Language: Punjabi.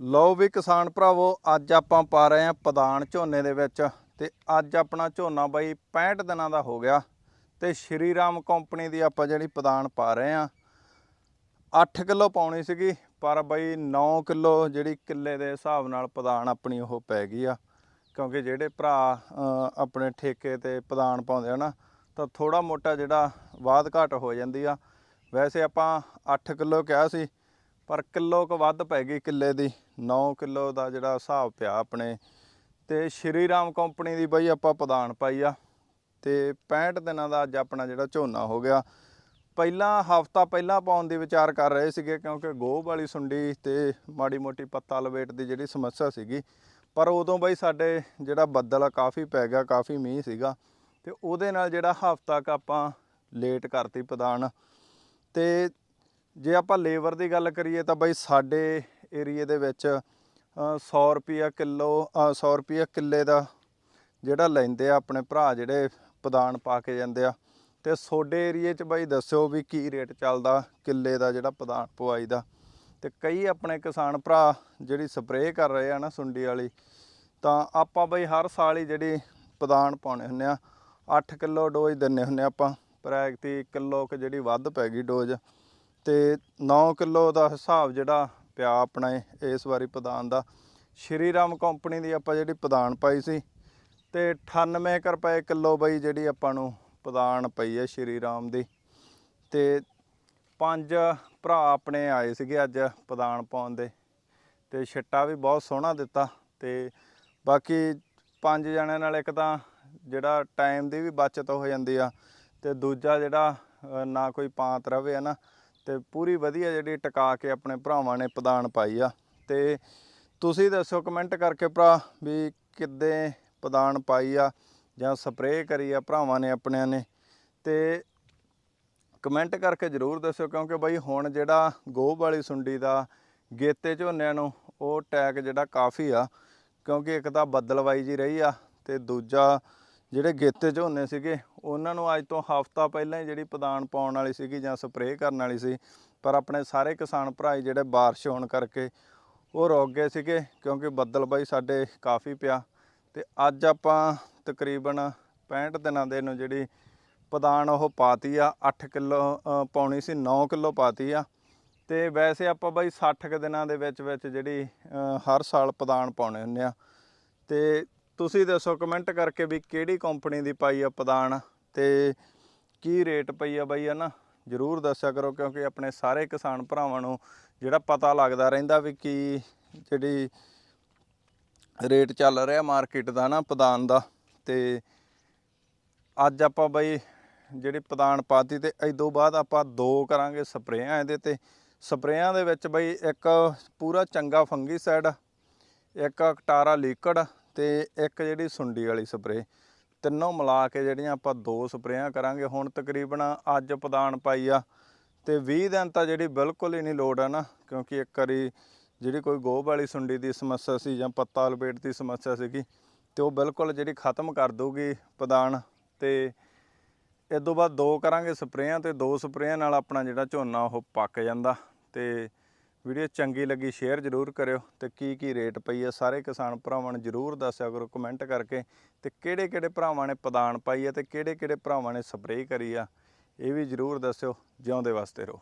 ਲਓ ਵੀ ਕਿਸਾਨ ਭਰਾਵੋ, ਅੱਜ ਆਪਾਂ ਪਾ ਰਹੇ ਆਂ ਪਦਾਨ ਝੋਨੇ ਦੇ ਵਿੱਚ ਤੇ ਅੱਜ ਆਪਣਾ ਝੋਨਾ ਬਾਈ 65 ਦਿਨਾਂ ਦਾ ਹੋ ਗਿਆ ਤੇ ਸ਼੍ਰੀ ਰਾਮ ਕੰਪਨੀ ਦੀ ਆਪਾਂ ਜਿਹੜੀ ਪਦਾਨ ਪਾ ਰਹੇ ਆਂ 8 ਕਿਲੋ ਪਾਉਣੀ ਸੀਗੀ, ਪਰ ਬਾਈ 9 ਕਿਲੋ ਜਿਹੜੀ ਕਿੱਲੇ ਦੇ ਹਿਸਾਬ ਨਾਲ ਪਦਾਨ ਆਪਣੀ ਉਹ ਪੈ ਗਈ ਆ, ਕਿਉਂਕਿ ਜਿਹੜੇ ਭਰਾ ਆਪਣੇ ਠੇਕੇ ਤੇ ਪਦਾਨ ਪਾਉਂਦੇ ਆ ਨਾ, ਤਾਂ ਥੋੜਾ ਮੋਟਾ ਜਿਹੜਾ ਬਾਦ ਘਾਟ ਹੋ ਜਾਂਦੀ ਆ। ਵੈਸੇ ਆਪਾਂ 8 ਕਿਲੋ ਕਿਹਾ ਸੀ ਪਰ ਕਿਲੋ ਕੁ ਵੱਧ ਪੈ ਗਈ ਕਿੱਲੇ ਦੀ 9 ਕਿਲੋ ਦਾ ਜਿਹੜਾ ਹਿਸਾਬ ਪਿਆ ਆਪਣੇ। ਤੇ ਸ਼੍ਰੀ ਰਾਮ ਕੰਪਨੀ ਦੀ ਬਈ ਆਪਾਂ ਪਦਾਨ ਪਾਈ ਆ। ਤੇ 65 ਦਿਨਾਂ ਦਾ ਅੱਜ ਆਪਣਾ ਜਿਹੜਾ ਝੋਨਾ ਹੋ ਗਿਆ। ਪਹਿਲਾਂ ਹਫਤਾ ਪਹਿਲਾਂ ਪਾਉਣ ਦੀ ਵਿਚਾਰ ਕਰ ਰਹੇ ਸੀਗੇ ਕਿਉਂਕਿ ਗੋਹ ਵਾਲੀ ਸੁੰਡੀ ਤੇ ਮਾੜੀ ਮੋਟੀ ਪੱਤਾ ਲਵੇਟ ਦੀ ਜਿਹੜੀ ਸਮੱਸਿਆ ਸੀਗੀ। ਪਰ ਉਦੋਂ ਬਈ ਸਾਡੇ ਜਿਹੜਾ ਬੱਦਲ ਆ ਕਾਫੀ ਪੈ ਗਿਆ, ਕਾਫੀ ਮੀਂਹ ਸੀਗਾ। ਤੇ ਉਹਦੇ ਨਾਲ ਜਿਹੜਾ ਹਫਤਾ ਕ ਆਪਾਂ ਲੇਟ ਕਰਤੀ ਪਦਾਨ ਤੇ ਜੇ ਆਪਾਂ ਲੇਬਰ ਦੀ ਗੱਲ ਕਰੀਏ ਤਾਂ ਬਈ ਸਾਡੇ ਏਰੀਏ ਦੇ ਵਿੱਚ ਅ, 100 ਰੁਪਿਆ ਕਿਲੋ 100 ਰੁਪਿਆ ਕਿੱਲੇ ਦਾ ਜਿਹੜਾ ਲੈਂਦੇ ਆ ਆਪਣੇ ਭਰਾ ਜਿਹੜੇ ਪਦਾਨ ਪਾ ਕੇ ਜਾਂਦੇ ਆ। ਤੇ ਤੁਹਾਡੇ ਏਰੀਏ 'ਚ ਬਾਈ ਦੱਸਿਓ ਵੀ ਕੀ ਰੇਟ ਚੱਲਦਾ ਕਿੱਲੇ ਦਾ ਜਿਹੜਾ ਪਦਾਨ ਪਵਾਈ ਦਾ। ਤੇ ਕਈ ਆਪਣੇ ਕਿਸਾਨ ਭਰਾ ਜਿਹੜੀ ਸਪਰੇਅ ਕਰ ਰਹੇ ਆ ਨਾ ਸੁੰਡੀ ਵਾਲੀ ਤਾਂ ਆਪਾਂ ਬਈ ਹਰ ਸਾਲ ਹੀ ਜਿਹੜੀ ਪਦਾਨ ਪਾਉਣੇ ਹੁੰਨੇ ਆ। 8 ਕਿਲੋ ਡੋਜ਼ ਦਿੰਨੇ ਹੁੰਨੇ ਆਪਾਂ ਪਰ ਐਕਤੀ ਕਿਲੋ ਕੁ ਜਿਹੜੀ ਵੱਧ ਪੈ ਗਈ ਡੋਜ਼। ਤੇ 9 ਕਿਲੋ ਦਾ ਹਿਸਾਬ ਜਿਹੜਾ ਪਿਆ ਆਪਣਾ ਇਸ ਵਾਰੀ ਪਦਾਨ ਦਾ। ਸ਼੍ਰੀ ਰਾਮ ਕੰਪਨੀ ਦੀ ਆਪਾਂ ਜਿਹੜੀ ਪਦਾਨ ਪਾਈ ਸੀ ਤੇ 98 ਕੁ ਰੁਪਏ ਕਿਲੋ ਬਈ ਜਿਹੜੀ ਆਪਾਂ ਨੂੰ ਪਦਾਨ ਪਈ ਹੈ ਸ਼੍ਰੀ ਰਾਮ ਦੀ। ਤੇ ਪੰਜ ਭਰਾ ਆਪਣੇ ਆਏ ਸੀਗੇ ਅੱਜ ਪਦਾਨ ਪਾਉਣ ਦੇ ਤੇ ਛਿੱਟਾ ਵੀ ਬਹੁਤ ਸੋਹਣਾ ਦਿੱਤਾ ਤੇ ਬਾਕੀ ਪੰਜ ਜਣਿਆਂ ਨਾਲ ਇੱਕ ਤਾਂ ਜਿਹੜਾ ਟਾਈਮ ਦੀ ਵੀ ਬਚਤ ਹੋ ਜਾਂਦੀ ਆ ਤੇ ਦੂਜਾ ਜਿਹੜਾ ਨਾ ਕੋਈ ਪਾਂਤ ਰਵੇ ਹੈ ਨਾ ਤੇ ਪੂਰੀ ਵਧੀਆ ਜਿਹੜੀ ਟਿਕਾ ਕੇ ਆਪਣੇ ਭਰਾਵਾਂ ਨੇ ਪਦਾਨ ਪਾਈ ਆ। ਤੇ ਤੁਸੀਂ ਦੱਸੋ ਕਮੈਂਟ ਕਰਕੇ ਭਰਾ ਵੀ ਕਿੱਦੇ ਪਦਾਨ ਪਾਈ ਆ ਜਾਂ ਸਪਰੇਅ ਕਰੀ ਆ ਭਰਾਵਾਂ ਨੇ ਆਪਣਿਆਂ ਨੇ। ਤੇ ਕਮੈਂਟ ਕਰਕੇ ਜਰੂਰ ਦੱਸਿਓ ਕਿਉਂਕਿ ਬਾਈ ਹੁਣ ਜਿਹੜਾ ਗੋਹ ਵਾਲੀ ਸੁੰਡੀ ਦਾ ਗੇਤੇ ਝੋਨਿਆਂ ਨੂੰ ਉਹ ਟੈਗ ਜਿਹੜਾ ਕਾਫੀ ਆ ਕਿਉਂਕਿ ਇੱਕ ਤਾਂ ਬੱਦਲਵਾਈ ਜੀ ਰਹੀ ਆ ਤੇ ਦੂਜਾ ਜਿਹੜੇ ਗੇਤੇ ਝੋਨੇ ਸੀਗੇ, ਉਹਨਾਂ ਨੂੰ ਅੱਜ ਤੋਂ ਹਫ਼ਤਾ ਪਹਿਲਾਂ ਹੀ ਜਿਹੜੀ ਪਦਾਨ ਪਾਉਣ ਵਾਲੀ ਸੀਗੀ ਜਾਂ ਸਪਰੇਅ ਕਰਨ ਵਾਲੀ ਸੀ, ਪਰ ਆਪਣੇ ਸਾਰੇ ਕਿਸਾਨ ਭਰਾਈ ਜਿਹੜੇ ਬਾਰਿਸ਼ ਹੋਣ ਕਰਕੇ ਉਹ ਰੁਕ ਗਏ ਸੀਗੇ, ਕਿਉਂਕਿ ਬੱਦਲ ਬਾਈ ਸਾਡੇ ਕਾਫੀ ਪਿਆ। ਤੇ ਅੱਜ ਆਪਾਂ ਤਕਰੀਬਨ 65 ਦਿਨਾਂ ਦੇ ਨੂੰ ਜਿਹੜੀ ਪਦਾਨ ਉਹ ਪਾਤੀ ਆ 8 ਕਿਲੋ ਪਾਉਣੀ ਸੀ 9 ਕਿਲੋ ਪਾਤੀ ਆ। ਤੇ ਵੈਸੇ ਆਪਾਂ ਬਾਈ 60 ਕੁ ਦਿਨਾਂ ਦੇ ਵਿੱਚ ਵਿੱਚ ਜਿਹੜੀ ਹਰ ਸਾਲ ਪਦਾਨ ਪਾਉਣੇ ਹੁੰਦੇ ਆ। ਤੇ ਤੁਸੀਂ ਦੱਸੋ ਕਮੈਂਟ ਕਰਕੇ ਵੀ ਕਿਹੜੀ ਕੰਪਨੀ ਦੀ ਪਾਈ ਆ ਪਦਾਨ ਤੇ ਕੀ ਰੇਟ ਪਈ ਆ ਬਾਈ ਹਨਾ? ਜਰੂਰ ਦੱਸਿਆ ਕਰੋ ਕਿਉਂਕਿ ਆਪਣੇ ਸਾਰੇ ਕਿਸਾਨ ਭਰਾਵਾਂ ਨੂੰ ਜਿਹੜਾ ਪਤਾ ਲੱਗਦਾ ਰਹਿੰਦਾ ਵੀ ਕੀ ਜਿਹੜੀ ਰੇਟ ਚੱਲ ਰਿਹਾ ਮਾਰਕੀਟ ਦਾ ਨਾ ਪਦਾਨ ਦਾ ਤੇ ਅੱਜ ਆਪਾਂ ਬਈ ਜਿਹੜੀ ਪਦਾਨ ਪਾਤੀ ਤੇ ਇਦੋਂ ਬਾਅਦ ਆਪਾਂ ਦੋ ਕਰਾਂਗੇ ਸਪਰੇਆਂ ਇਹਦੇ ਤੇ। ਸਪਰੇਆਂ ਦੇ ਵਿੱਚ ਬਈ ਇੱਕ ਪੂਰਾ ਚੰਗਾ ਫੰਗੀਸਾਈਡ, ਇੱਕ ਕਟਾਰਾ ਲਿਕਵਿਡ ਤੇ ਇੱਕ ਜਿਹੜੀ ਸੁੰਡੀ ਵਾਲੀ ਸਪਰੇ ਤਿੰਨੋਂ ਮਿਲਾ ਕੇ ਜਿਹੜੀਆਂ ਆਪਾਂ ਦੋ ਸਪਰੇਆਂ ਕਰਾਂਗੇ, ਹੁਣ ਤਕਰੀਬਨ ਅੱਜ ਪਦਾਨ ਪਾਈ ਆ ਤੇ 20 ਦਿਨ ਤਾਂ ਜਿਹੜੀ ਬਿਲਕੁਲ ਹੀ ਨਹੀਂ ਲੋੜ ਆ ਨਾ, ਕਿਉਂਕਿ ਇੱਕ ਵਾਰੀ ਜਿਹੜੀ ਕੋਈ ਗੋਭ ਵਾਲੀ ਸੁੰਡੀ ਦੀ ਸਮੱਸਿਆ ਸੀ ਜਾਂ ਪੱਤਾ ਲਪੇਟ ਦੀ ਸਮੱਸਿਆ ਸੀਗੀ, ਤੇ ਉਹ ਬਿਲਕੁਲ ਜਿਹੜੀ ਖਤਮ ਕਰ ਦਊਗੀ ਪਦਾਨ ਤੇ ਇਸ ਤੋਂ ਬਾਅਦ ਦੋ ਕਰਾਂਗੇ ਸਪਰੇਆਂ ਤੇ ਦੋ ਸਪਰੇਆਂ ਨਾਲ ਆਪਣਾ ਜਿਹੜਾ ਝੋਨਾ ਉਹ ਪੱਕ ਜਾਂਦਾ ਤੇ ਵੀਡੀਓ ਚੰਗੀ ਲੱਗੀ ਸ਼ੇਅਰ ਜ਼ਰੂਰ ਕਰਿਓ ਤੇ ਕੀ ਕੀ ਰੇਟ ਪਈ ਆ, ਸਾਰੇ ਕਿਸਾਨ ਭਰਾਵਾਂ ਨੂੰ ਜ਼ਰੂਰ ਦੱਸਿਆ ਕਰੋ ਕਮੈਂਟ ਕਰਕੇ ਤੇ ਕਿਹੜੇ ਕਿਹੜੇ ਭਰਾਵਾਂ ਨੇ ਪਦਾਨ ਪਾਈ ਆ ਤੇ ਕਿਹੜੇ ਕਿਹੜੇ ਭਰਾਵਾਂ ਨੇ ਸਪਰੇਅ ਕਰੀ ਆ, ਇਹ ਵੀ ਜ਼ਰੂਰ ਦੱਸਿਓ, ਜਿਉਂਦੇ ਵਾਸਤੇ ਰਹੋ।